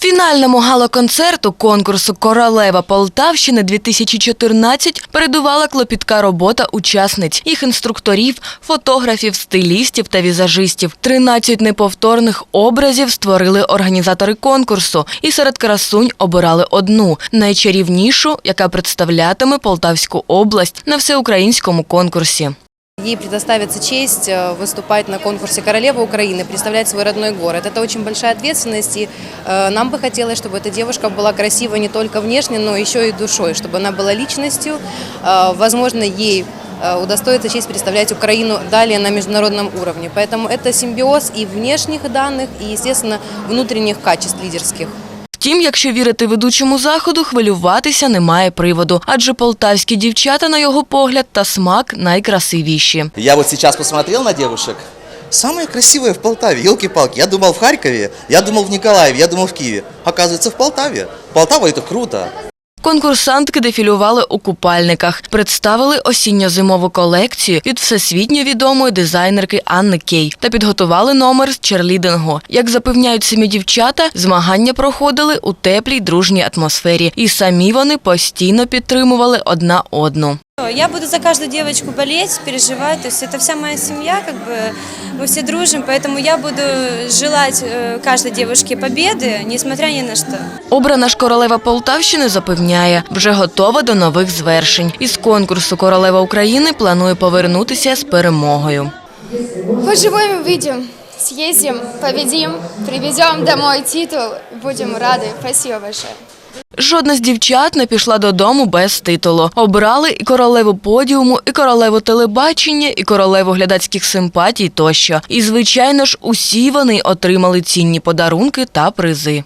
Фінальному галоконцерту конкурсу Королева Полтавщини 2014 передувала клопітка робота учасниць, їх інструкторів, фотографів, стилістів та візажистів. 13 неповторних образів створили організатори конкурсу, і серед красунь обирали одну найчарівнішу, яка представлятиме Полтавську область на всеукраїнському конкурсі. Ей предоставится честь э, выступать на конкурсе «Королева Украины», представлять свой родной город. Это очень большая ответственность, и э, нам бы хотелось, чтобы эта девушка была красива не только внешне, но еще и душой, чтобы она была личностью. Э, Возможно, ей э, удостоится честь представлять Украину далее на международном уровне. Поэтому это симбиоз и внешних данных, и, естественно, внутренних качеств лидерских. Втім, якщо вірити ведучому заходу, хвилюватися немає приводу, адже полтавські дівчата, на його погляд, та смак найкрасивіші. Я вот сейчас посмотрел на девушек. Самые красивые в Полтаве, елки-палки. Я думал в Харькове, я думал в Николаеве, я думал в Киеве. Оказывается, в Полтаве. Полтава это круто. Конкурсантки дефілювали у купальниках, представили осінньо-зимову колекцію від всесвітньо відомої дизайнерки Анни Кей та підготували номер з черлідингу. Як запевняють самі дівчата, змагання проходили у теплій дружній атмосфері, і самі вони постійно підтримували одна одну. Я буду за каждую девочку болеть, переживать. То есть это вся моя семья, как бы мы все дружим, поэтому я буду желать э, каждой девушке победы, несмотря ни на что. Обрана ж королева Полтавщини запевняє, вже готова до нових звершень. Із конкурсу Королева України планує повернутися з перемогою. Поживем увидим, съездим, победим, привезем домой титул, будем рады. Спасибо большое. Жодна з дівчат не пішла додому без титулу. Обрали і королеву подіуму, і королеву телебачення, і королеву глядацьких симпатій тощо. І, звичайно ж, усі вони отримали цінні подарунки та призи.